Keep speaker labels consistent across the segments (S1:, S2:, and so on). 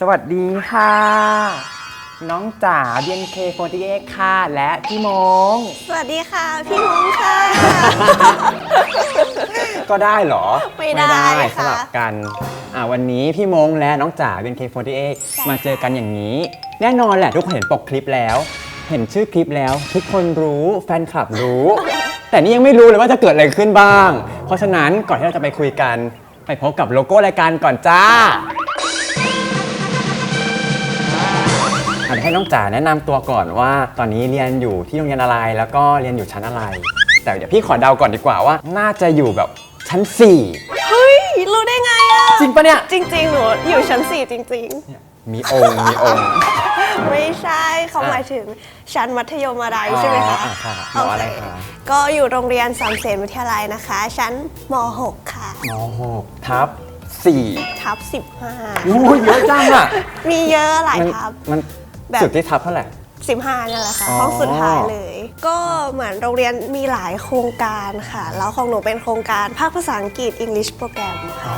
S1: สวัสดีค่ะ น้องจ๋า BNK48 ค่ะ และพี่มง
S2: สวัสดีค่ะ พี่มุ้งค่ะ
S1: ก็ได้เหรอ
S2: ไม่ได้
S1: ส
S2: ค่ะ
S1: ลับกันอ่าวันนี้พี่มงและน้องจ๋า BNK48 มาเจอกันอย่างนี้ แน่นอนแหละทุกคนเห็นปกคลิปแล้ว เห็นชื่อคลิปแล้ว ทุกคนรู้แฟนคลับรู้ แต่นี่ยังไม่รู้เลยว่าจะเกิดอะไรขึ้นบ้าง เพราะฉะนั้นก่อนที่เราจะไปคุยกัน ไปพบกับโลโก้รายการก่อนจ้า อาจจะให้น้องจ๋าแนะนำตัวก่อนว่า ตอนนี้เรียนอยู่ที่โรงเรียนอะไร แล้วก็เรียนอยู่ชั้นอะไร แต่เดี๋ยวพี่ขอเดาก่อนดีกว่าว่า น่าจะอยู่แบบชั้น
S2: เฮ้ย รู้ได้ไงอะ
S1: 4จริงปะเนี่ย
S2: จริง ๆ หนูอยู่ชั้น 4 จริง
S1: มีองค์มีองค์
S2: ๆ ไม่ใช่เขาหมายถึงชั้นมัธยมอะไรใช่ไหมคะ
S1: อ๋ออะค่ะมอะไรคะ
S2: ก็อยู่โรงเรียนสามเสนวิทยาลัยนะคะ ชั้นม .6 ค่ะ
S1: ม6ทับ4
S2: ทับ
S1: โอ้ยเยอะจังอะ
S2: 15มีเยอะหลาย
S1: มัน
S2: ทับ
S1: มัน
S2: แบบ
S1: สุดที่ทับเท่าไหร่
S2: 15นั่นแหละค่ะ
S1: อ๋อ
S2: ห้องสุดท้ายเลย ก็เหมือนโรงเรียนมีหลายโครงการค่ะ แล้วของหนูเป็นโครงการภาคภาษาอังกฤษ English Program ค่ะ
S1: อ๋อ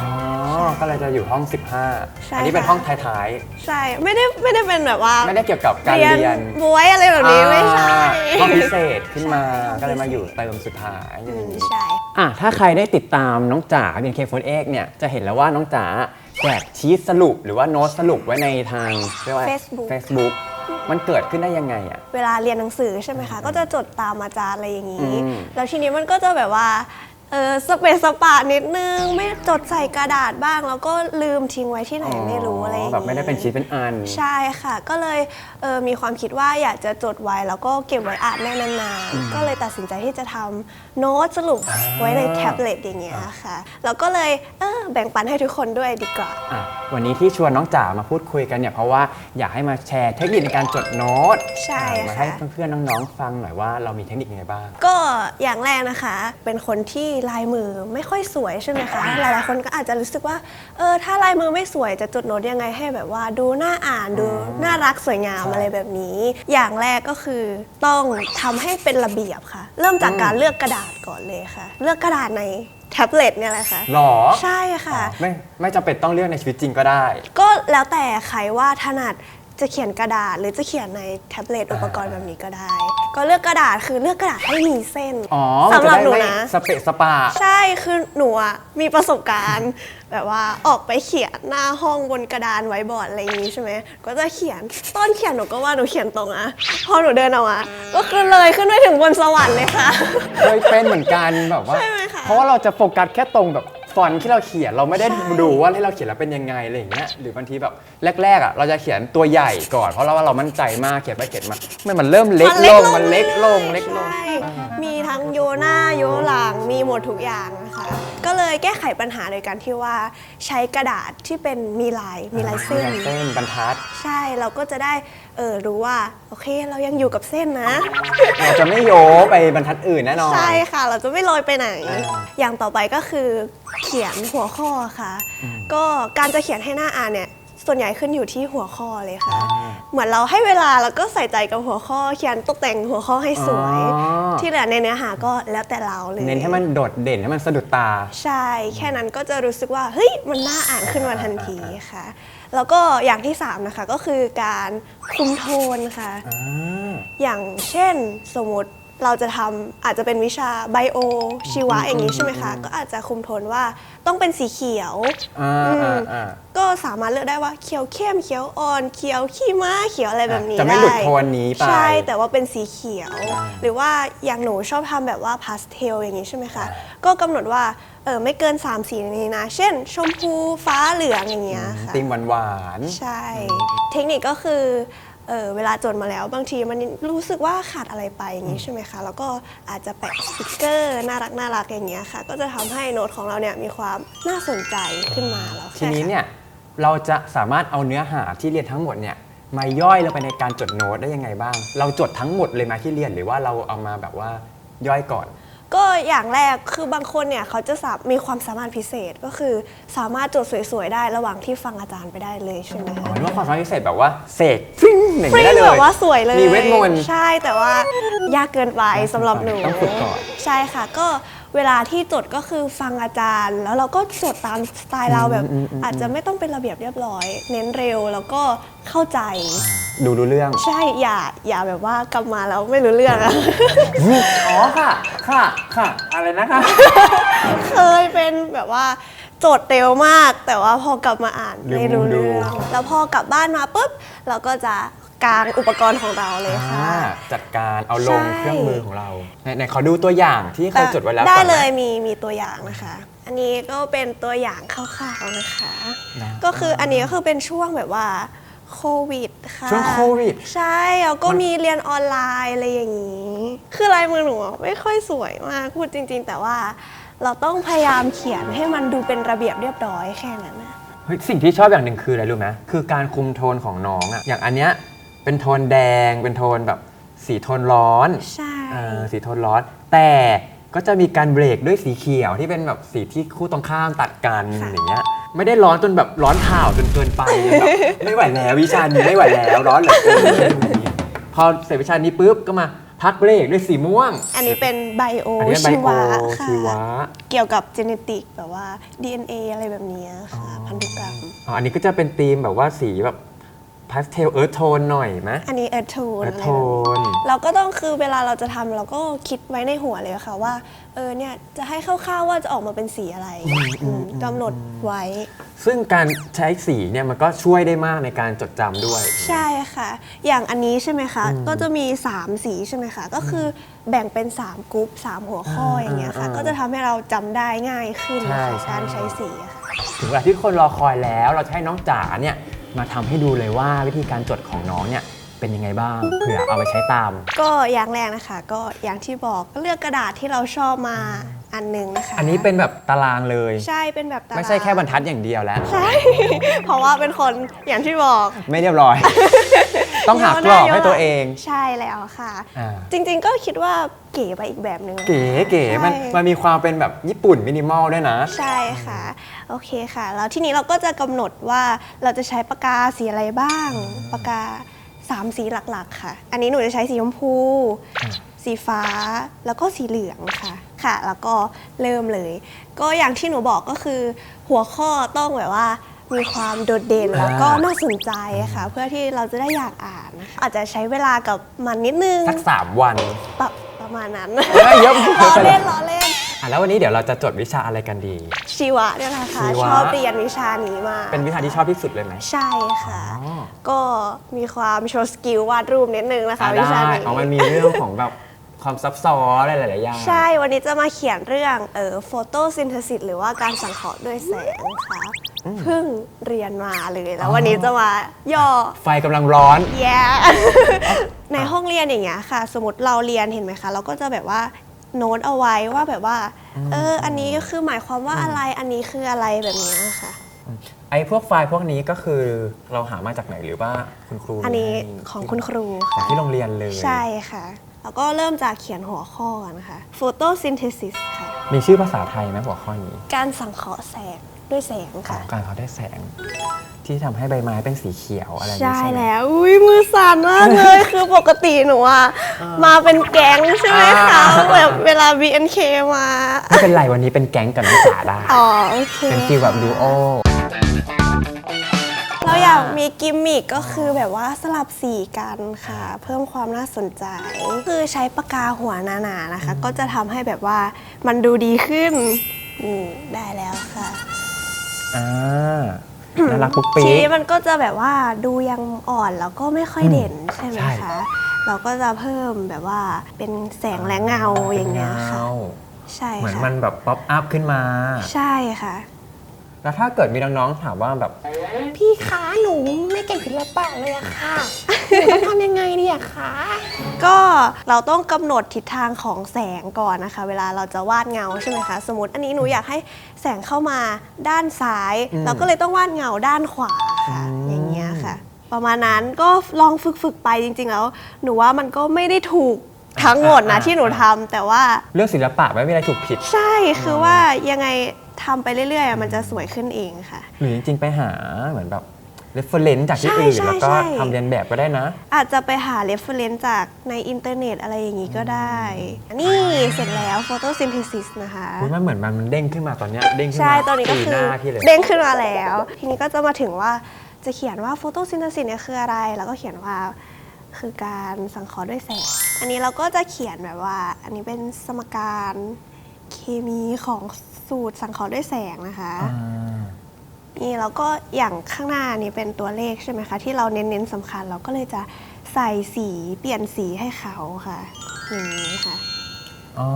S1: ก็เลยจะอยู่ห้อง 15
S2: ใช่
S1: อันี้เป็น
S2: ค่ะ
S1: ห้องท้าย
S2: ใช่ ไม่ได้ไม่ได้เป็นแบบว่า
S1: ๆไม่ได้เกี่ยวกับการเรียน
S2: บวยอะไรแบบนี้ไม่ใช่
S1: อ่าห้องพิเศษขึ้นมา
S2: ใช่
S1: ก็เลยมาอยู่เติมสุดท้ายอ
S2: อื
S1: ย่าง
S2: ม
S1: นี้
S2: ใช่
S1: อะถ้าใครได้ติดตามน้องจ๋าเป็น K48 เนี่ย จะเห็นแล้วว่าน้องจ๋า แจกชีทสรุปหรือว่าโน้ตสรุปไว้ในทางเรียกว่า
S2: Facebook
S1: Facebook มันเกิดขึ้นได้ยังไงอะ
S2: เวลาเรียนหนังสือใช่ไหมคะ ก็จะจดตามอาจารย์อะไรอย่างนี้
S1: อืม
S2: แล้วทีนี้มันก็จะแบบว่า เออสเปซสปะนิดนึง ไม่จดใส่กระดาษบ้าง แล้วก็ลืมทิ้งไว้ที่ไหนไม่รู้อะไรอย่างนี้
S1: แบบไม่ได้เป็นชีทเป็นอัน
S2: ใช่ค่ะ ก็เลยเออมีความคิดว่าอยากจะจดไว้แล้วก็เก็บไว้อ่านได้นานๆก็เลยตัดสินใจที่จะทำโน้ตสรุปไว้ในแท็บเล็ตอย่างเงี้ยค่ะแล้วก็เลยเออแบ่งปันให้ทุกคนด้วยดีกว่า
S1: อะวันนี้ที่ชวนน้องจ๋ามาพูดคุยกันเนี่ยเพราะว่าอยากให้มาแชร์เทคนิคในการจดโน้ต
S2: ใช่
S1: อะมา
S2: ค่ะ
S1: ให้เพื่อนๆน้องๆฟังหน่อยว่าเรามีเทคนิคยังไงบ้าง
S2: ก็อย่างแรกนะคะ เป็นคนที่ลายมือไม่ค่อยสวยใช่ไหมคะ หลายๆคนก็อาจจะรู้สึกว่า เออ ถ้าลายมือไม่สวยจะจดโน้ตยังไงให้แบบว่า ดูน่าอ่านดูน่ารักสวยงาม
S1: ใช่
S2: อะไรแบบนี้ อย่างแรกก็คือต้องทำให้เป็นระเบียบค่ะ เริ่มจากการเลือกกระดาษก่อนเลยค่ะ เลือกกระดาษในแท็บเล็ตเนี่ยแหละค่ะ
S1: หรอ
S2: ใช่ค่ะ
S1: ไม่ไม่จำเป็นต้องเลือกในชีวิตจริงก็ได้
S2: ก็แล้วแต่ใครว่าถนัด จะเขียนกระดาษ หรือจะเขียนในแท็บเล็ตอุปกรณ์แบบนี้ก็ได้ ก็เลือกกระดาษคือเลือกกระดาษให้มีเส้น
S1: อ๋อมัน
S2: สำห
S1: จะ
S2: รับ
S1: ได้
S2: หนู
S1: ไม่
S2: นะ
S1: สเปะสปา
S2: ใช่คือหนูอะมีประสบการณ์ แบบว่าออกไปเขียนหน้าห้องบนกระดานไว้บอร์ดอะไรอย่างนี้ใช่ไหมก็จะเขียนต้นเขียนหนูก็ว่าหนูเขียนตรงอะพอหนูเดินออกมาก็คือเลยขึ้นไปถึงบนสวรรค์เลยค่ะ
S1: เคยเป็นเหมือนกันแบบว่า
S2: ใช่ไหมคะ
S1: เพราะว่าเราจะโฟกัสแค่ตรงแบบ ฟอนต์ที่เราเขียนเราไม่ได้
S2: ใช่
S1: ดูว่าที่เราเขียนแล้วเป็นยังไงอะไรอย่างเงี้ยหรือบางทีแบบแรกๆอะเราจะเขียนตัวใหญ่ก่อน เพราะเราว่าเรามั่นใจมากเขียนไปเขียนมาไม่มันเริ่มเล็กลงมันเล็กลงเล็กลง
S2: ใช่มีทั้งโยหน้าโยหลังมีหมดทุกอย่าง นะคะ ก็เลยแก้ไขปัญหาโดยการที่ว่าใช้กระดาษที่เป็นมีลายมีลายเส้น
S1: มีลายเส้นบรรทัด
S2: ใช่เราก็จะได้เออรู้ว่าโอเคเรายังอยู่กับเส้นนะ
S1: เราจะไม่โยไปบรรทัดอื่นแน่นอน
S2: ใช่ค่ะ เราจะไม่ลอยไปไหน
S1: อ่า
S2: อย่างต่อไปก็คือเขียนหัวข้อค่ะ ก็การจะเขียนให้หน้าอ่านเนี่ย ส่วนใหญ่ขึ้นอยู่ที่หัวข้อเลยค่ะ เหมือนเราให้เวลาแล้วก็ใส่ใจกับหัวข้อเขียนตกแต่งหัวข้อให้สวย
S1: อ๋อ
S2: ที่เหลือในเนื้อหาก็แล้วแต่เราเลย
S1: เน้นให้มันโดดเด่นให้มันสะดุดตา
S2: ใช่แค่นั้นก็จะรู้สึกว่าเฮ้ยมันน่าอ่านขึ้นมาทันทีค่ะ แล้วก็อย่างที่3นะคะก็คือการคุมโทนค่ะ
S1: อ่า
S2: อย่างเช่นสมมติ เราจะทำอาจจะเป็นวิชาไบโอชีวะอย่างนี้ใช่ไหมคะ ก็อาจจะคุมโทนว่าต้องเป็นสีเขียว
S1: อ่า
S2: อื
S1: อ่ามอ่า
S2: ก็สามารถเลือกได้ว่าเขียวเข้มเขียวอ่อนเขียวขี้ม้าเขียวอะไรแบบนี้
S1: จะไม่หลุด
S2: ด้
S1: โทนนี้ไป
S2: ใช่แต่ว่าเป็นสีเขียว
S1: อ่า
S2: หรือว่าอย่างหนูชอบทำแบบว่าพาสเทลอย่างนี้ใช่ไหมคะ ก็กำหนดว่าเออไม่เกิน 3 สีนี้นะ เช่น ชมพูฟ้าเหลืองอย่างเงี้ยค่ะ
S1: ติมหวาน
S2: ใช่ เทคนิคก็คือ เออเวลาจดมาแล้วบางทีมันรู้สึกว่าขาดอะไรไปอย่างนี้ใช่ไหมคะ แล้วก็อาจจะแปะสติกเกอร์น่ารักน่ารักอย่างเงี้ยค่ะ ก็จะทำให้โน้ตของเราเนี่ยมีความน่าสนใจขึ้นมาแล้ว
S1: ๆทีนี้เนี่ยเราจะสามารถเอาเนื้อหาที่เรียนทั้งหมดเนี่ยมาย่อยลงไปในการจดโน้ตได้ยังไงบ้าง เราจดทั้งหมดเลยไหมาที่เรียนหรือว่าเราเอามาแบบว่าย่อยก่อน
S2: ก็อย่างแรกคือบางคนเนี่ยเขาจะสามีความสามารถพิเศษก็คือสามารถจดสวยๆได้ระหว่างที่ฟังอาจารย์ไปได้เลยใช่ไหม
S1: อ๋
S2: คะ
S1: อนึกว่าความสามารถพิเศษแบบว่าเสกฟริ้งอย่าง
S2: ฟรี
S1: นี้ได้เลย
S2: แบบว่าสวยเลย
S1: มีเวทมนต์
S2: ใช่แต่ว่ายากเกินไปสำหรับหนู
S1: ต้องฝึกก่อน
S2: ใช่ค่ะ ก็ เวลาที่จดก็คือฟังอาจารย์ แล้วเราก็จดตามสไตล์เราแบบ
S1: อืมอืมอืม
S2: อาจจะไม่ต้องเป็นระเบียบเรียบร้อย เน้นเร็วแล้วก็เข้าใจ
S1: ดูรู้เรื่อง
S2: ใช่อย่าอย่าแบบว่ากลับมาแล้วไม่รู้เรื่องอะ
S1: อ๋อค่ะ ค่ะ ค่ะ อะไรนะคะ
S2: เคยเป็นแบบว่าโจทย์เร็วมาก แต่ว่าพอกลับมาอ่าน
S1: ลืม
S2: ไม่รู้
S1: ดู
S2: เรื่องแล้วพอกลับบ้านมาปุ๊บ เราก็จะ กางอุปกรณ์ของเราเลยค่ะ
S1: อ่าจัดการเอาลง
S2: ใช่
S1: เครื่องมือของเราไหนไหนขอดูตัวอย่างที่เคยจดไว้แล้ว
S2: ได้
S1: ก่อนนะ
S2: เลยมีมีตัวอย่างนะคะ อันนี้ก็เป็นตัวอย่างคร่าวๆนะคะ
S1: นะ
S2: ก็คืออันนี้ก็คือเป็นช่วงแบบว่าโควิดค่ะ
S1: ช่วงโควิด
S2: ใช่แล้วก็มีเรียนออนไลน์อะไรอย่างนี้ คือลายมือหนูอะไม่ค่อยสวยมากพูดจริง ๆ แต่ว่าเราต้องพยายามเขียนให้มันดูเป็นระเบียบเรียบร้อยแค่นั้นนะ
S1: เฮ้ยสิ่งที่ชอบอย่างหนึ่งคืออะไรรู้ไหมคือการคุมโทนของน้องอะอย่างอันเนี้ย เป็นโทนแดง เป็นโทนแบบสีโทนร้อน
S2: ใช่
S1: เออสีโทนร้อน แต่ก็จะมีการเบรกด้วยสีเขียวที่เป็นแบบสีที่คู่ตรงข้ามตัดกันอย่างเงี้ย ไม่ได้ร้อนจนแบบร้อนเผาจนเกินไปแบบไม่ไหวแล้ววิชานี้ไม่ไหวแล้วร้อนเหลือเกินพอเสร็จวิชานี้ปุ๊บก็มาพักเบรกด้วยสีม่วง
S2: อันนี้เป็นไบโอ
S1: อันนี้เป็นไบ
S2: ชี
S1: โอ
S2: วะ
S1: ชีวะ
S2: ค่ะเกี่ยวกับจ e เนติกแบบว่า DNA อะไรแบบเนี้ยค่ะ พันธุกรรม
S1: อ๋ออันนี้ก็จะเป็นธีมแบบว่าสีแบบ พาสเทลเอิร์ธโทนหน่อยไหม
S2: อันนี้เออร์โทน
S1: เอิร์ธโทน
S2: เราก็ต้องคือเวลาเราจะทำเราก็คิดไว้ในหัวเลยค่ะว่าเออเนี่ยจะให้คร่าวๆว่าจะออกมาเป็นสีอะไรอืมกำหนดไว้
S1: ซึ่งการใช้สีเนี่ยมันก็ช่วยได้มากในการจดจำด้วย
S2: ใช่ค่ะ อย่างอันนี้ใช่ไหมคะ ก็จะมี 3 สีใช่ไหมคะ ก็คือแบ่งเป็น 3กรุ๊ป3 หัวข้ออย่างเงี้ยค่ะ
S1: อ่า
S2: ก็จะทำให้เราจำได้ง่ายขึ้น
S1: ใช่
S2: นะคะ
S1: ใช่
S2: การใช้สีอะค่ะ
S1: ถึงเวลาที่คนรอคอยแล้วเราจะให้น้องจ๋าเนี่ย มาทำให้ดูเลยว่าวิธีการจดของน้องเนี่ยเป็นยังไงบ้างเผื่อเอาไปใช้ตาม
S2: ก็อย่างแรกนะคะ ก็อย่างที่บอกก็เลือกกระดาษที่เราชอบมาอันหนึงนะคะ
S1: อันนี้เป็นแบบตารางเลย
S2: ใช่เป็นแบบตาราง
S1: ไม่ใช่แค่บรรทัดอย่างเดียวแล้ว
S2: ใช่ เพราะว่าเป็นคนอย่างที่บอก
S1: ไม่เรียบร้อย ต้องหากรอบให้ตัวเอง
S2: ใช่แล้วค่ะ
S1: อ่า
S2: จริงๆก็คิดว่าเก๋ไปอีกแบบหนึ่ง
S1: เก๋เก๋มัน
S2: ใช่
S1: มันมีความเป็นแบบญี่ปุ่นมินิมอลด้วยนะ
S2: ใช่ค่ะ โอเคค่ะ แล้วทีนี้เราก็จะกำหนดว่าเราจะใช้ปากกาสีอะไรบ้างปากกาสามสีหลักๆ ค่ะ อันนี้หนูจะใช้สีชมพู
S1: อืม
S2: สีฟ้าแล้วก็สีเหลืองค่ะค่ะ แล้วก็เริ่มเลย ก็อย่างที่หนูบอกก็คือ หัวข้อต้องแบบว่า มีความโดดเด่นแล้วก็น่าสนใจค่ะ เพื่อที่เราจะได้อยากอ่านนะคะอาจจะใช้เวลากับมันนิดนึง
S1: สักสามวัน
S2: ปะประมาณนั้น
S1: เอ้ยเยอะ
S2: ล้อเล่นล้อเล่น
S1: อะแล้ววันนี้เดี๋ยวเราจะจดวิชาอะไรกันดี
S2: ชีวะเนี่ยแหละค่ะ
S1: ชีวะ
S2: ชอบเรียนวิชานี้มาก
S1: เป็นวิชาที่ชอบที่สุดเลยไหม
S2: ใช่ค่ะ
S1: อ๋อ
S2: ก็มีความโชว์สกิลวาดรูปนิดนึงนะคะ
S1: อะ
S2: วิชา
S1: ได้
S2: นี้
S1: เอามันมีเรื่องของแบบความซับซ้อนอะไรหลายๆอย่าง
S2: ใช่ วันนี้จะมาเขียนเรื่องเอ่อโฟโตซินเทซิสหรือว่าการสังเคราะห์ด้วยแสงค่ะ เพิ่งเรียนมาเลยแล้ววันนี้จะมาย่อ
S1: ไฟกำลังร้อน
S2: แย่ในห้องเรียนอย่างเงี้ยค่ะ สมมติเราเรียนเห็นไหมคะ เราก็จะแบบว่าโน้ตเอาไว้ว่าแบบว่า เออ อันนี้คือหมายความว่าอะไรอันนี้คืออะไรแบบเนี้ยค่ะ
S1: ไอ้พวกไฟล์พวกนี้ก็คือเราหามาจากไหนหรือว่าคุณครู
S2: อันนี้
S1: ให้
S2: ของคุณครู
S1: ของ
S2: ค่ะ
S1: ที่โรงเรียนเลย
S2: ใช่ค่ะ แล้วก็เริ่มจากเขียนหัวข้อกันนะคะ photosynthesis ค่ะ
S1: มีชื่อภาษาไทยไหมหัวข้อนี้
S2: การสังเคราะห์แสง ด้วยแสง
S1: ขอ
S2: ค่ะ
S1: งการเขาได้แสง ที่ทำให้ใบไม้เป็นสีเขียวอะไรอย่างนี้
S2: ใช่
S1: ใช่ไหม
S2: แล้ว อุ้ยมือสั่นมากเลย คือปกติหนูอะมาเป็นแก๊งใช่ไหมคะ
S1: อ่า
S2: แบบเวลา BNK มา
S1: ไม่เป็นไรวันนี้เป็นแก๊งกับน้องจ๋าได้
S2: อ๋อ โอเค
S1: เป็นฟีลแบบดูโอ
S2: เราอยากมีกิมมิกก็คือแบบว่าสลับสีกันค่ะ เพิ่มความน่าสนใจ คือใช้ปากกาหัวหนาๆนะคะ ก็จะทำให้แบบว่ามันดูดีขึ้นอืมได้แล้วค่ะ
S1: อ่าน่ารักปุ๊ก
S2: ที
S1: ปิ๊
S2: นี้
S1: ก
S2: มันก็จะแบบว่าดูยังอ่อนแล้วก็ไม่ค่อยเด่นใช่ไหม
S1: ใช่
S2: คะ เราก็จะเพิ่มแบบว่าเป็นแสงและเงาอย่างเงี้ยค่ะ
S1: เงา
S2: ใช่
S1: เหมือน
S2: ค่ะ
S1: มันแบบป๊อปอัพขึ้นมา
S2: ใช่ค่ะ
S1: แล้วถ้าเกิดมีน้องๆถามว่าแบบ
S3: พี่คะหนูไม่เก่งศิลปะเลยอะค่ะหนูต้องทำยังไงดีอะคะ
S2: ก็เราต้องกำหนดทิศทางของแสงก่อนนะคะ เวลาเราจะวาดเงาใช่ไหมคะ สมมติอันนี้หนูอยากให้แสงเข้ามาด้านซ้าย
S1: อืม
S2: เราก็เลยต้องวาดเงาด้านขวาค่ะ
S1: อืม
S2: อย่างเงี้ยค่ะ ประมาณนั้นก็ลองฝึกๆไปจริง ๆ แล้ว หนูว่ามันก็ไม่ได้ถูกทั้งหมดนะที่หนูทำแต่ว่า
S1: เรื่องศิลปะไม่มีอะไรถูกผิด
S2: ใช่คือว่ายังไง ทำไปเรื่อยๆอะมันจะสวยขึ้นเองค่ะ
S1: หรือจริงๆไปหาเหมือนแบบ reference จากที่
S2: ใช่
S1: อื่น
S2: ใช่
S1: แล้วก็
S2: ใช่
S1: ทำเรียนแบบก็ได้นะ
S2: อาจจะไปหา reference จากในอินเทอร์เน็ตอะไรอย่างนี้ก็ได้ นี่เสร็จแล้ว photosynthesis นะคะ
S1: อุ๊ยมันเหมือนมันมันเด้งขึ้นมาตอนเนี้ยเด้งขึ้น
S2: ใช่
S1: มา
S2: ตอนนี้ก็
S1: ตี
S2: คื
S1: ห
S2: อ
S1: น้าพี่เลย
S2: เด้งขึ้นมาแล้ว ทีนี้ก็จะมาถึงว่าจะเขียนว่า photosynthesis เนี่ยคืออะไร แล้วก็เขียนว่าคือการสังเคราะห์ด้วยแสง อันนี้เราก็จะเขียนแบบว่า อันนี้เป็นสมการเคมีของ สูตรสังเคราะห์ด้วยแสงนะคะ
S1: อ่า
S2: นี่แล้วก็อย่างข้างหน้านี่เป็นตัวเลขใช่ไหมคะ ที่เราเน้นๆสำคัญเราก็เลยจะใส่สีเปลี่ยนสีให้เขาค่ะอย่างนี้ค่ะ
S1: อ๋อ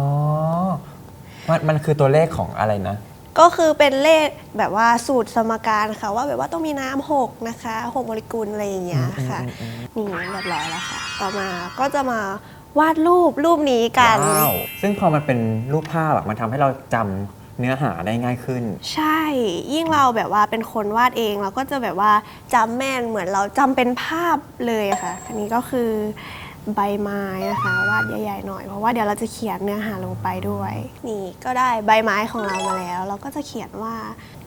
S1: มันมันคือตัวเลขของอะไรนะ
S2: ก็คือเป็นเลขแบบว่าสูตรสมการค่ะ ว่าแบบว่าต้องมีน้ำหกนะคะหกโมเลกุลอะไรอย่างเงี้ยค่ะ นี่เรียบร้อยแล้วค่ะ ต่อมาก็จะมาวาดรูปรูปนี้กัน
S1: ว้าวซึ่งพอมันเป็นรูปภาพอะมันทำให้เราจำ เนื้อหาได้ง่ายขึ้น
S2: ใช่ ยิ่งเราแบบว่าเป็นคนวาดเองเราก็จะแบบว่าจำแม่นเหมือนเราจำเป็นภาพเลยค่ะอันนี้ก็คือใบไม้นะคะวาดใหญ่ๆหน่อยเพราะว่าเดี๋ยวเราจะเขียนเนื้อหาลงไปด้วย นี่ก็ได้ใบไม้ของเรามาแล้ว เราก็จะเขียนว่า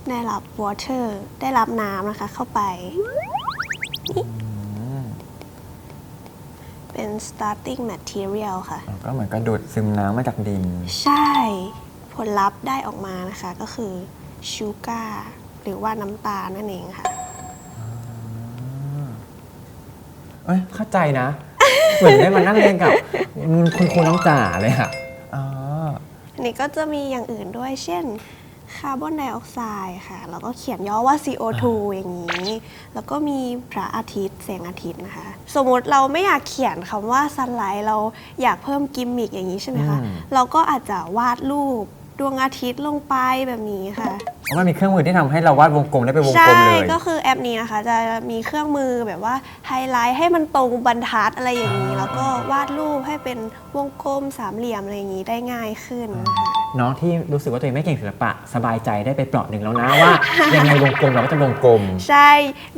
S2: ได้รับ water ได้รับน้ำนะคะ เข้าไป เป็น starting material ค่ะ
S1: ก็เหมือนกระดูดซึมน้ำมาจากดิน
S2: ใช่ ผลลัพธ์ได้ออกมานะคะก็คือชูการ์หรือว่าน้ำตาลนั่นเองค่ะ
S1: เอ้ยเข้าใจนะ เหมือนได้มานั่งเรียนกับคุณครูน้องจ๋าเลยอะอ๋อ
S2: อันนี้ก็จะมีอย่างอื่นด้วย เช่นคาร์บอนไดออกไซด์ค่ะ แล้วก็เขียนย่อว่า CO2 อย่างนี้ แล้วก็มีพระอาทิตย์แสงอาทิตย์นะคะ สมมติเราไม่อยากเขียนคำว่า sunlight เราอยากเพิ่มกิมมิกอย่างนี้ใช่ไหมคะ
S1: อืม
S2: เราก็อาจจะวาดรูป ดวงอาทิตย์ลงไปแบบนี้ค่ะ
S1: เพราะมันมีเครื่องมือที่ทำให้เราวาดวงกลมได้เป็นวง
S2: ใช่
S1: กลมเลย
S2: ก็คือแอปนี้นะคะ จะมีเครื่องมือแบบว่าไฮไลท์ให้มันตรงบรรทัดอะไรอย่างนี้ แล้วก็วาดรูปให้เป็นวงกลมสามเหลี่ยมอะไรอย่างนี้ได้ง่ายขึ้นค่ะ
S1: น้องที่รู้สึกว่าตัวเองไม่เก่งศิลปะสบายใจได้ไปเปราะหนึ่งแล้วนะว่า ยังไงวงกลมเราก็จะวงกลม
S2: ใช่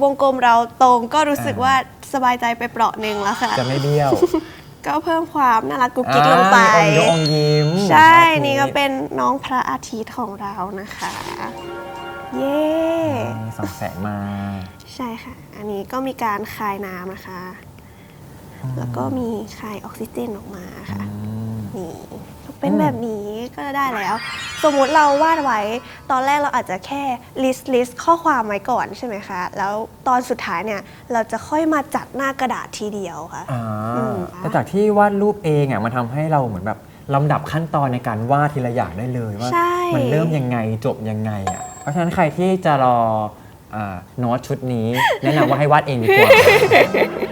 S2: วงกลมเราตรงก็รู้สึกว่าสบายใจไปเปราะหนึ่งแล้วค่ะ
S1: จะไม่เบี้ยว
S2: ก็เพิ่มความน่ารักกุ๊กกิ๊กลงไป
S1: อ่ามีอมยิ้มอมยิ้ม
S2: ใช่
S1: ภาพ
S2: นี่ก็เป็นน้องพระอาทิตย์ของเรานะคะ เย้
S1: มีสองแสงมา
S2: ใช่ค่ะ อันนี้ก็มีการคายน้ำนะคะ แล้วก็มีคายออกซิเจนออกมาค่ะนี่ เป็นแบบนี้ก็ได้แล้ว สมมุติเราวาดไว้ ตอนแรกเราอาจจะแค่ list list ข้อความไว้ก่อนใช่ไหมคะ แล้วตอนสุดท้ายเนี่ยเราจะค่อยมาจัดหน้ากระดาษทีเดียวค่ะ
S1: อ่า
S2: อืม
S1: แต่จากที่วาดรูปเองอะมันทำให้เราเหมือนแบบลำดับขั้นตอนในการวาดทีละอย่างได้เลยว่า
S2: ใช่
S1: มันเริ่มยังไงจบยังไงอะ เพราะฉะนั้นใครที่จะรออ่าโน้ตชุดนี้ แนะนำว่าให้วาดเองดีกว่า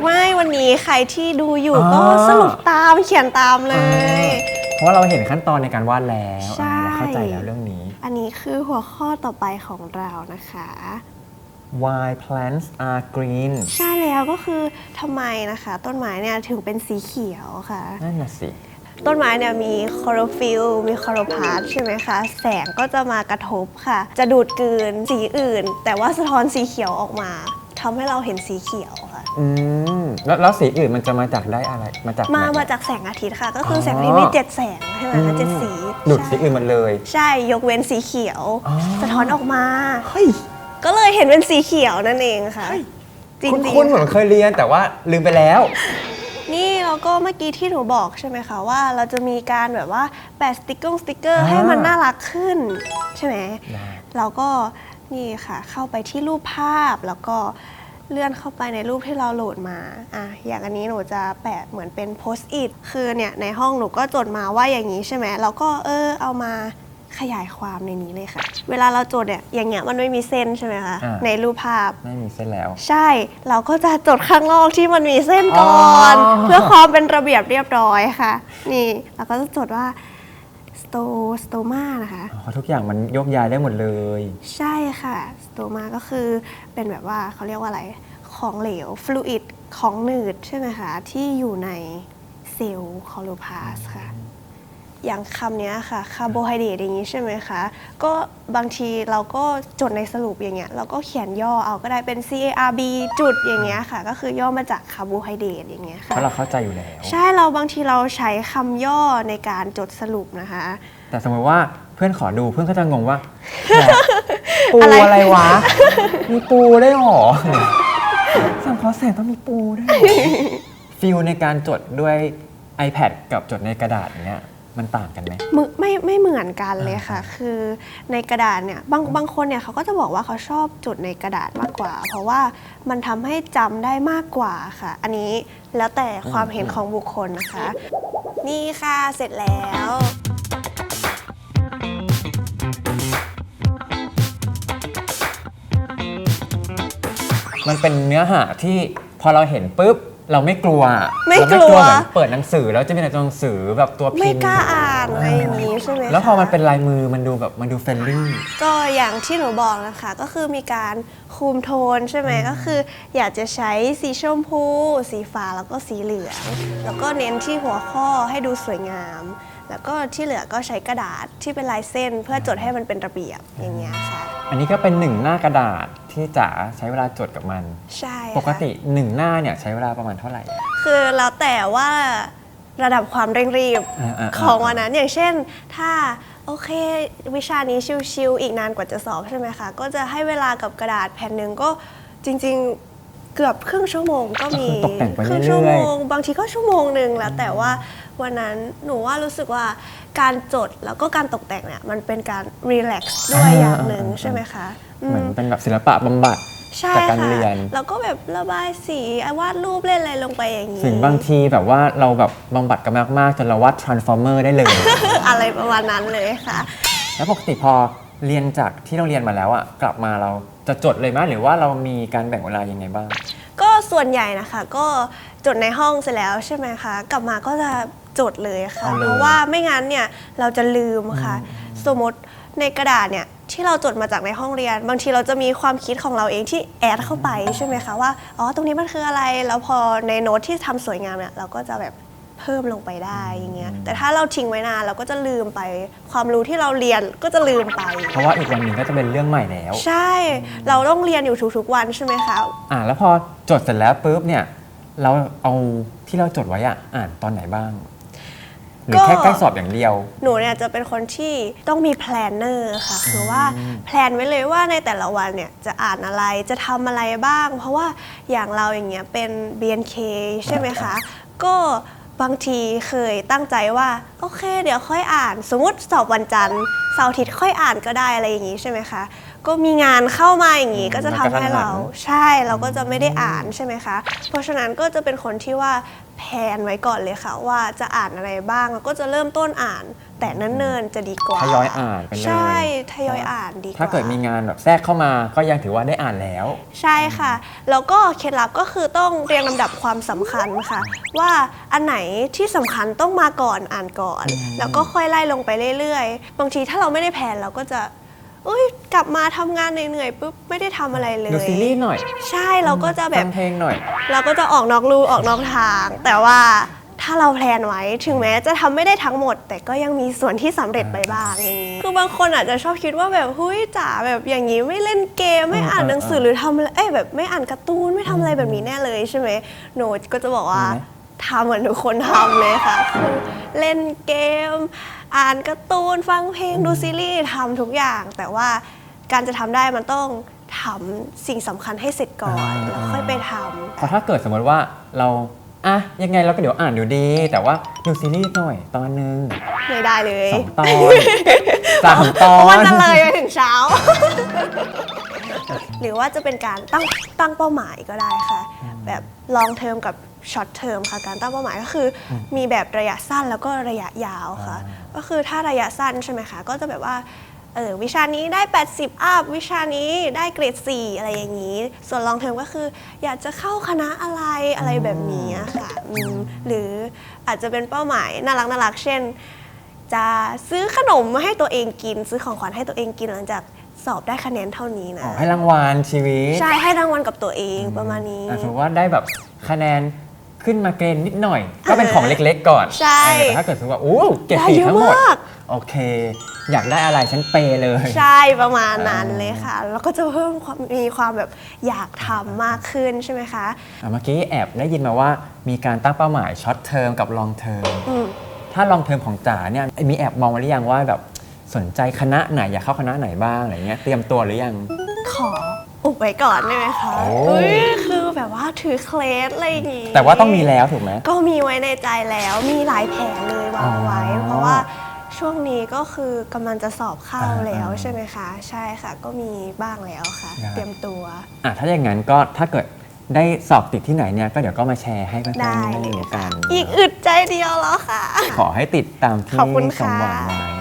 S2: ไม่วันนี้ใครที่ดูอยู่
S1: อ่า
S2: ก็สรุปตามเขียนตามเลย
S1: เพราะว่าเราเห็นขั้นตอนในการวาดแล้ว
S2: ใช่
S1: อ่าเราเข้าใจแล้วเรื่องนี้
S2: อันนี้คือหัวข้อต่อไปของเรานะคะ
S1: Why plants are green
S2: ใช่แล้วก็คือทำไมนะคะ ต้นไม้เนี่ยถึงเป็นสีเขียวค่ะ
S1: นั่นน่ะสิ
S2: ต้นไม้เนี่ยมีคลอโรฟิลมีคลอโรพลาสต์ใช่ไหมคะ แสงก็จะมากระทบค่ะ จะดูดกลืนสีอื่น แต่ว่าสะท้อนสีเขียวออกมาทำให้เราเห็นสีเขียวค่ะ
S1: อืม แล้วแล้วสีอื่นมันจะมาจากได้อะไร มาจาก
S2: มา
S1: ไหน
S2: มาจากแสงอาทิตย์ค่ะ ก็คืออ
S1: อ
S2: แสงอาทิตย์มีเจ็ดแสงใช่ไหม
S1: อื
S2: คะ
S1: ม
S2: เจ็ดสี
S1: ดูดสี
S2: ใช่
S1: อื่นหมดเลย
S2: ใช่ยกเว้นสีเขียว
S1: อ๋อ
S2: สะท้อนออกมา
S1: เฮ้ย
S2: ก็เลยเห็นเป็นสีเขียวนั่นเองค่ะ จริง
S1: คุณ
S2: ๆ
S1: คุณเหมือนเคยเรียนแต่ว่าลืมไปแล้ว
S2: นี่แล้วก็เมื่อกี้ที่หนูบอกใช่ไหมคะว่าเราจะมีการแบบว่าแปะสติ๊กเกอร์สติ๊กเกอร์
S1: อ่า
S2: ให้มันน่ารักขึ้น ใช่ไหม
S1: ได้
S2: เราก็นี่ค่ะเข้าไปที่รูปภาพแล้วก็ เลื่อนเข้าไปในรูปที่เราโหลดมาอะอย่างอันนี้หนูจะแปะเหมือนเป็นโพสต์อิทคือเนี่ยในห้องหนูก็จดมาว่าอย่างนี้ใช่ไหมเราก็เออเอามาขยายความในนี้เลยค่ะ เวลาเราจดเนี่ยอย่างเงี้ยมันไม่มีเส้นใช่ไหมคะ
S1: อ่า
S2: ในรูปภาพ
S1: ไม่มีเส้นแล้ว
S2: ใช่ เราก็จะจดข้างนอกที่มันมีเส้นก่อน
S1: อ๋อ
S2: เพื่อความเป็นระเบียบเรียบร้อยค่ะ นี่เราก็จะจดว่า sto stoma นะคะ
S1: อ๋อทุกอย่างมันยกย้ายได้หมดเลย
S2: ใช่ค่ะ stoma ก็คือเป็นแบบว่าเขาเรียกว่าอะไร ของเหลว fluid ของหนืดใช่ไหมคะ ที่อยู่ในเซลล์คอโลพาสค่ะ อย่างคำเนี้ยค่ะคาร์โบไฮเดรตอย่างนี้ใช่ไหมคะ ก็บางทีเราก็จดในสรุปอย่างเงี้ยเราก็เขียนย่อเอาก็ได้เป็น CARB จุดอย่างเงี้ยค่ะ ก็คือย่อมาจากคาร์โบไฮเดรตอย่างเงี้ย
S1: เพ
S2: ค่ะ
S1: ราะเราเข้าใจอยู่แล้ว
S2: ใช่เราบางทีเราใช้คำย่อในการจดสรุปนะคะ
S1: แต่สมมติว่าเพื่อนขอดูเพื่อนก็จะงงว่าแหมปู
S2: อะไร
S1: อะไรวะ มีปูได้หรอสังเคราะห์แสงต้องมีปูด้วยเหรอฟิลในการจดด้วย iPad กับจดในกระดาษเนี้ย มันต่างกันไหม
S2: มือไม่ไม่เหมือนกันเลยค่ะ คือในกระดาษเนี่ยบางบางคนเนี่ยเขาก็จะบอกว่าเขาชอบจดในกระดาษมากกว่า เพราะว่ามันทำให้จำได้มากกว่าค่ะ อันนี้แล้วแต่ความเห็นของบุคคลนะคะ นี่ค่ะเสร็จแล้ว
S1: มันเป็นเนื้อหาที่พอเราเห็นปุ๊บ เราไม่กลัว
S2: ไม่
S1: เรา
S2: กลัว
S1: เหมือนเปิดหนังสือแล้วจะมีแต่ตัวหนังสือแบบตัว
S2: ไม่
S1: พิมพ์
S2: กล้าอ่านอะไรอย่างนี้ใช่ไหมคะ
S1: แล้วพอมันเป็นลายมือมันดูแบบมันดูเฟรนลี่
S2: ก็อย่างที่หนูบอกนะคะก็คือมีการคุมโทนใช่ไหมก็คือ อยากจะใช้สีชมพู สีฟ้าแล้วก็สีเหลือง แล้วก็เน้นที่หัวข้อให้ดูสวยงาม แล้วก็ที่เหลือก็ใช้กระดาษที่เป็นลายเส้น เพื่อจดให้มันเป็นระเบียบอย่างเงี้ยค่ะ
S1: อันนี้ก็เป็นหนึ่งหน้ากระดาษที่จ๋าใช้เวลาจดกับมัน
S2: ใช่ค่ะ
S1: ปกติหนึ่งหน้าเนี่ยใช้เวลาประมาณเท่าไหร่
S2: คือแล้วแต่ว่าระดับความเร่งรีบ
S1: อ่าอ่าอ่า
S2: ของวันนั้นอย่างเช่น ถ้าโอเค วิชานี้ชิวๆอีกนานกว่าจะสอบใช่ไหมคะก็จะให้เวลากับกระดาษแผ่นหนึ่งก็จริงๆเกือบครึ่งชั่วโมงก็มี
S1: ก็คือตกแต่งไป
S2: ครึ่ง
S1: เรื่
S2: ชั่ว
S1: อย
S2: โมง บางทีก็ชั่วโมงหนึ่งแล้วแต่ว่า วันนั้นหนูว่ารู้สึกว่าการจดแล้วก็การตกแต่งเนี่ยมันเป็นการรีแลกซ์ด้วยอย่างหนึ่งใช่ไหมคะ
S1: ๆ
S2: อื
S1: เหมือน
S2: ม
S1: เป็นแบบศิลปะบำบัด
S2: ใช่
S1: จากการ
S2: ค่ะ
S1: เรียน
S2: แล้วก็แบบระบายสีวาดรูปเล่นอะไรลงไปอย่างนี้
S1: ถึงบางทีแบบว่าเราแบบบำบัดกันมากๆจนเราวาด transformer ได้เลย
S2: อะไรประมาณนั้นเลยค่ะ
S1: แล้วปกติพอเรียนจากที่เราเรียนมาแล้วอะกลับมาเราจะจดเลยไหมหรือว่าเรามีการแบ่งเวลายังไงบ้าง
S2: ก็ส่วนใหญ่นะคะก็จดในห้องเสร็จแล้วใช่ไหมคะ กลับมาก็จะ จดเลยค่ะ
S1: เอาเลย
S2: เพราะว่าไม่งั้นเนี่ยเราจะลืมค่ะ สมมติในกระดาษเนี่ยที่เราจดมาจากในห้องเรียน บางทีเราจะมีความคิดของเราเองที่แอดเข้าไปใช่ไหมคะว่าอ๋อตรงนี้มันคืออะไรแล้วพอในโน้ตที่ทำสวยงามเนี่ยเราก็จะแบบเพิ่มลงไปได้อย่างเงี้ยแต่ถ้าเราทิ้งไว้นานเราก็จะลืมไป ความรู้ที่เราเรียนก็จะลืมไป
S1: เพราะว่าอีกวันหนึ่งก็จะเป็นเรื่องใหม่แล้ว
S2: ใช่เราต้องเรียนอยู่ทุกๆวันใช่ไหมคะ
S1: อ่าแล้วพอจดเสร็จแล้วปุ๊บเนี่ย เราเอาที่เราจดไว้อะอ่านตอนไหนบ้าง หรือแค่
S2: ก็
S1: ใกล้สอบอย่างเดียว
S2: หนูเนี่ยจะเป็นคนที่ต้องมีแพลนเนอร์ค่ะ คือว่าแพลนไว้เลยว่าในแต่ละวันเนี่ยจะอ่านอะไรจะทำอะไรบ้าง เพราะว่าอย่างเราอย่างเงี้ยเป็น BNK ใช่ไหมคะ ก็บางทีเคยตั้งใจว่าโอเค เดี๋ยวค่อยอ่าน สมมติสอบวันจันทร์เสาร์อาทิตย์ค่อยอ่านก็ได้อะไรอย่างงี้ใช่ไหมคะ ก็มีงานเข้ามาอย่างงี้ก็จะทำให้เราใช่เราก็จะไม่ได้อ่านใช่ไหมคะ เพราะฉะนั้นก็จะเป็นคนที่ว่าแพลนไว้ก่อนเลยค่ะ ว่าจะอ่านอะไรบ้างแล้วก็จะเริ่มต้นอ่าน แต่เนิ่นๆจะดีกว่า
S1: ทยอยอ่านไปเลย
S2: ใช่ทยอยอ่านดีกว่า
S1: ถ้าเกิดมีงานแบบแทรกเข้ามาก็ยังถือว่าได้อ่านแล้ว
S2: ใช่ค่ะ แล้วก็เคล็ดลับก็คือต้องเรียงลำดับความสำคัญค่ะ ว่าอันไหนที่สำคัญต้องมาก่อนอ่านก่อน แล้วก็ค่อยไล่ลงไปเรื่อยๆ บางทีถ้าเราไม่ได้แผนเราก็จะ เอ้ยกลับมาทำงานเหนื่อยๆปุ๊บไม่ได้ทำอะไรเลย
S1: ดูซีรีส์หน่อย
S2: ใช่เราก็จะแบ
S1: ฟั
S2: บ
S1: งเพลงหน่อย
S2: เราก็จะออกนอกลู่ออกนอกทาง แต่ว่าถ้าเราแพลนไว้ถึงแม้จะทำไม่ได้ทั้งหมด แต่ก็ยังมีส่วนที่สำเร็จไปบ้างอย่างนี้คือบางคนอาจจะชอบคิดว่าแบบเฮ้ยจ๋าแบบอย่างนี้ไม่เล่นเกมไม่อ่านหนังสือหรือทำอะไรเอ้ยแบบไม่อ่านการ์ตูนไม่ทำอะไรแบบนี้แน่เลยใช่ไหมหนูก็จะบอกว่า
S1: มีไหม
S2: ทำเหมือนทุกคนทำเลยค่ะคือเล่นเกม อ่านการ์ตูนฟังเพลงดูซีรีส์ทำทุกอย่าง แต่ว่าการจะทำได้มันต้องทำสิ่งสำคัญให้เสร็จก่อนแล้วค่อยไปทำ
S1: เพราะถ้าเกิดสมมติว่าเราอะยังไงเราก็เดี๋ยวอ่านอยู่ดี แต่ว่าดูซีรีส์หน่อยตอนนึง
S2: ไม่ได้เลย
S1: สองตอนสามตอ
S2: เพราะว่านจะเลยไปถึงเช้า หรือว่าจะเป็นการตั้งตั้งเป้าหมายก็ได้ค่ะ แบบลองเทอมกับช็อตเทอมค่ะการตั้งเป้าหมายก็คืออมีแบบระยะสั้นแล้วก็ระยะยาวค่ะ ก็คือถ้าระยะสั้นใช่ไหมคะ ก็จะแบบว่าเออวิชานี้ได้ 80 อัพ วิชานี้ได้เกรด 4 อะไรอย่างนี้ ส่วนลองเทอมก็คือ อยากจะเข้าคณะอะไรอะไรแบบนี้อะค่ะอืมหรืออาจจะเป็นเป้าหมายน่ารักน่ารักเช่น จะซื้อขนมมาให้ตัวเองกิน ซื้อของขวัญให้ตัวเองกินหลังจาก สอบได้คะแนนเท่านี้นะ
S1: อ๋อให้รางวัลชีวิต
S2: ใช่ให้รางวัลกับตัวเองประมาณนี้
S1: อะสมมติว่าได้แบบคะแนนขึ้นมาเกณฑ์นิดหน่อย ก็เป็นของเล็กๆก่อน
S2: ใช่
S1: เออแต่ถ้าเกิดสมมติว่าอู้เกรด
S2: ได้
S1: สี่
S2: เยอะ
S1: ทั้งหมด
S2: มาก
S1: โอเค อยากได้อะไรฉันเปย์เลย
S2: ใช่ประมาณนั้นเลยค่ะ แล้วก็จะเพิ่มความมีความแบบอยากทำมากขึ้นใช่ไหมคะ
S1: อะเมื่อกี้แอบได้ยินมาว่ามีการตั้งเป้าหมายช็อตเทอมกับลองเทอม
S2: อืม
S1: ถ้าลองเทอมของจ๋าเนี่ยมีแอบมองไว้หรือยังว่าแบบ สนใจคณะไหนอยากเข้าคณะไหนบ้างอะไรเงี้ยเตรียมตัวหรือยัง
S2: ขออุบไว้ก่อนได้ไหมคะ
S1: โอ้
S2: อุ๊ยคือแบบว่าถือเคล็ดอะไรอย่างงี้
S1: แต่ว่าต้องมีแล้วถูกไหม
S2: ก็มีไว้ในใจแล้วมีหลายแผงเลยวางไว้
S1: อ๋อ
S2: เพราะว่าช่วงนี้ก็คือกำลังจะสอบเข้า
S1: อ่า
S2: แล้ว
S1: อ่า
S2: ใช่ไหมคะ ใช่ค่ะ ก็มีบ้างแล้วค่ะ
S1: ครับ
S2: เตรียมตัว
S1: อะถ้าอย่างนั้นก็ถ้าเกิดได้สอบติดที่ไหนเนี่ยก็เดี๋ยวก็มาแชร์ให้เพื่อนๆ
S2: ได้
S1: ได้
S2: เลย
S1: รู้
S2: ค่ะ
S1: กัน
S2: อีกอึดใจเดียวแล้วค่ะ
S1: ขอให้ติดตามที่
S2: ขอบคุณ
S1: สม
S2: ค่ะ
S1: หวังไว้นะคะ
S2: ค่ะ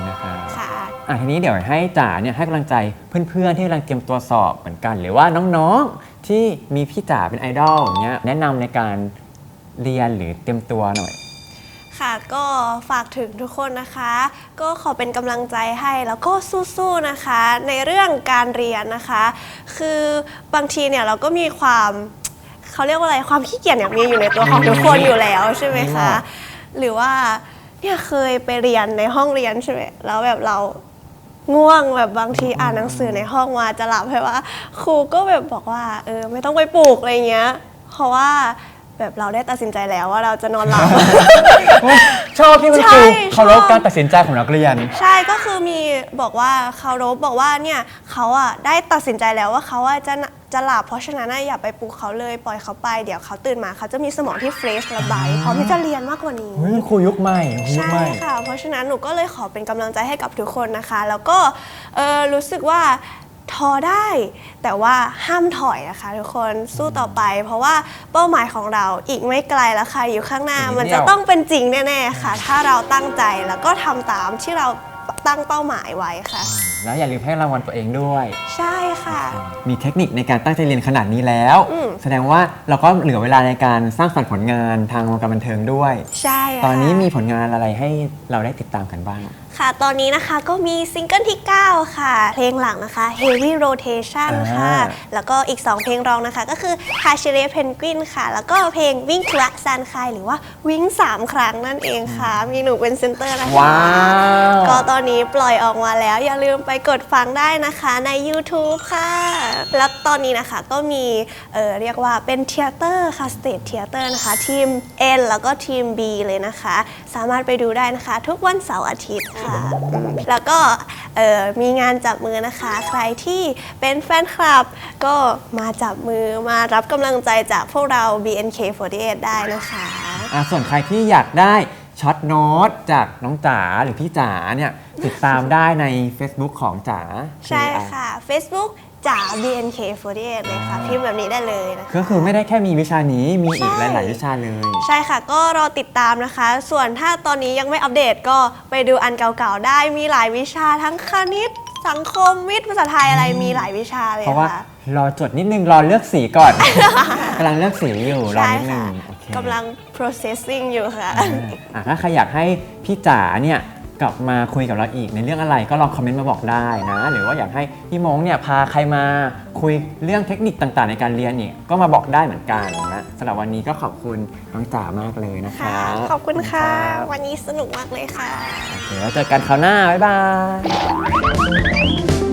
S1: อะทีนี้เดี๋ยวให้จ๋าเนี่ยให้กำลังใจเพื่อนๆที่กำลังเตรียมตัวสอบเหมือนกัน หรือว่าน้องๆที่มีพี่จ๋าเป็นไอดอลอย่างเงี้ยแนะนำในการเรียนหรือเตรียมตัวหน่อย
S2: ค่ะก็ฝากถึงทุกคนนะคะ ก็ขอเป็นกำลังใจให้แล้วก็สู้ๆนะคะ ในเรื่องการเรียนนะคะ คือบางทีเนี่ยเราก็มีความเขาเรียกว่าอะไรความขี้เกียจเนี่ยมีอยู่ในตัวของทุกคนอยู่แล้วใช่ไหมคะ หรือว่าเนี่ยเคยไปเรียนในห้องเรียนใช่ไหมแล้วแบบเรา ง่วงแบบบางทีอ่านหนังสือในห้องมาจะหลับให้ว่าครูก็แบบบอกว่าเออไม่ต้องไปปลุกอะไรเงี้ย เพราะว่าแบบเราได้ตัดสินใจแล้วว่าเราจะนอนหลับ
S1: ชอบที่คุณครู
S2: ใช่
S1: เคารพ
S2: ชอบ
S1: การตัดสินใจของนักเรียน
S2: ใช่ก็คือมีบอกว่าเคารพบอกว่าเนี่ยเขาอะได้ตัดสินใจแล้วว่าเขาอะจะจะหลับเพราะฉะนั้นอะอย่าไปปลุกเขาเลยปล่อยเขาไปเดี๋ยวเขาตื่นมาเขาจะมีสมองที่เฟรชระบายพร้อมที่จะเรียนมากกว่านี้
S1: เฮ้ยครูยุคใหม่ครูยุค
S2: ใช่
S1: ใหม่
S2: ค่ะ เพราะฉะนั้นหนูก็เลยขอเป็นกำลังใจให้กับทุกคนนะคะ แล้วก็เออรู้สึกว่าท้อได้ แต่ว่าห้ามถอยนะคะ ทุกคนสู้ต่อไป เพราะว่าเป้าหมายของเราอีกไม่ไกลแล้วค่ะอยู่ข้างหน้า
S1: อีกนิด
S2: มัน
S1: เดียว
S2: จะต้องเป็นจริงแน่ๆค่ะ ถ้าเราตั้งใจแล้วก็ทำตามที่เราตั้งเป้าหมายไว้ค่ะ
S1: แล้วอย่าลืมให้รางวัลตัวเองด้วย
S2: ใช่ค่ะ
S1: มีเทคนิคในการตั้งใจเรียนขนาดนี้แล้ว
S2: อืม
S1: แสดงว่าเราก็เหลือเวลาในการสร้างสรรค์ผลงานทางวงการบันเทิงด้วย
S2: ใช่ค่ะ
S1: ตอนนี้มีผลงานอะไรให้เราได้ติดตามกันบ้าง
S2: ค่ะ ตอนนี้นะคะก็มีซิงเกิลที่ 9 ค่ะ เพลงหลังนะคะ Heavy Rotation ค่ะ
S1: อ่า
S2: แล้วก็อีก 2 เพลงรองนะคะ ก็คือ h a s h i r e Penguin ค่ะ แล้วก็เพลงวิ่งคละซันคายหรือว่าวิ่ง 3 ครั้งนั่นเองค่ะ มีหนูเป็นเซนเตอร์นะคะ
S1: ว้าว
S2: ก็ตอนนี้ปล่อยออกมาแล้ว อย่าลืมไปกดฟังได้นะคะใน YouTube ค่ะ แล้วตอนนี้นะคะก็มีเอ่อเรียกว่าเป็นเทเตอร์ค่ะสเต e เทเตอร์นะคะ ทีม N แล้วก็ทีม B เลยนะคะ สามารถไปดูได้นะคะ ทุกวันเสาร์อาทิตย์ค่ะแล้วก็เอ่อมีงานจับมือนะคะ ใครที่เป็นแฟนคลับ ก็มาจับมือมารับกำลังใจจากพวกเรา BNK48 ได้นะคะ
S1: อะส่วนใครที่อยากได้ช็อตโน้ตจากน้องจ๋าหรือพี่จ๋าเนี่ยติดตามได้ใน Facebook ของจ๋า
S2: ใช่ค่ะ Facebook จ๋า BNK48 เลยค่ะ พิมพ์แบบนี้ได้เลยนะคะ
S1: ก็คือไม่ได้แค่มีวิชานี้มีอีก
S2: ใช่
S1: หลาย ๆ วิชาเลย
S2: ใช่ค่ะ ก็รอติดตามนะคะ ส่วนถ้าตอนนี้ยังไม่อัปเดตก็ไปดูอันเก่าๆ ได้มีหลายวิชาทั้งคณิต สังคมวิทย์ภาษาไทยอะไรมีหลายวิชาเลย
S1: เพราะว่า
S2: ค่ะ
S1: รอจดนิดนึงรอเลือกสีก่อน กำลังเลือกสีอยู่รอ
S2: ใช่
S1: นิดนึ
S2: ค่ะ
S1: งโอเค
S2: กำลัง processing อยู่ค่ะ
S1: อะถ้าใครอยากให้พี่จ๋าเนี่ย กลับมาคุยกับเราอีกในเรื่องอะไรก็ลองคอมเมนต์มาบอกได้นะ หรือว่าอยากให้พี่มงเนี่ยพาใครมาคุยเรื่องเทคนิคต่างๆ ในการเรียนเนี่ยก็มาบอกได้เหมือนกันนะสำหรับวันนี้ก็ขอบคุณน้องจ๋ามากเลยนะคะ
S2: ค่ะขอบคุณค่ะ วันนี้สนุกมากเลยค่ะ
S1: โอเคแล้วเจอกันคราวหน้า บ๊ายบาย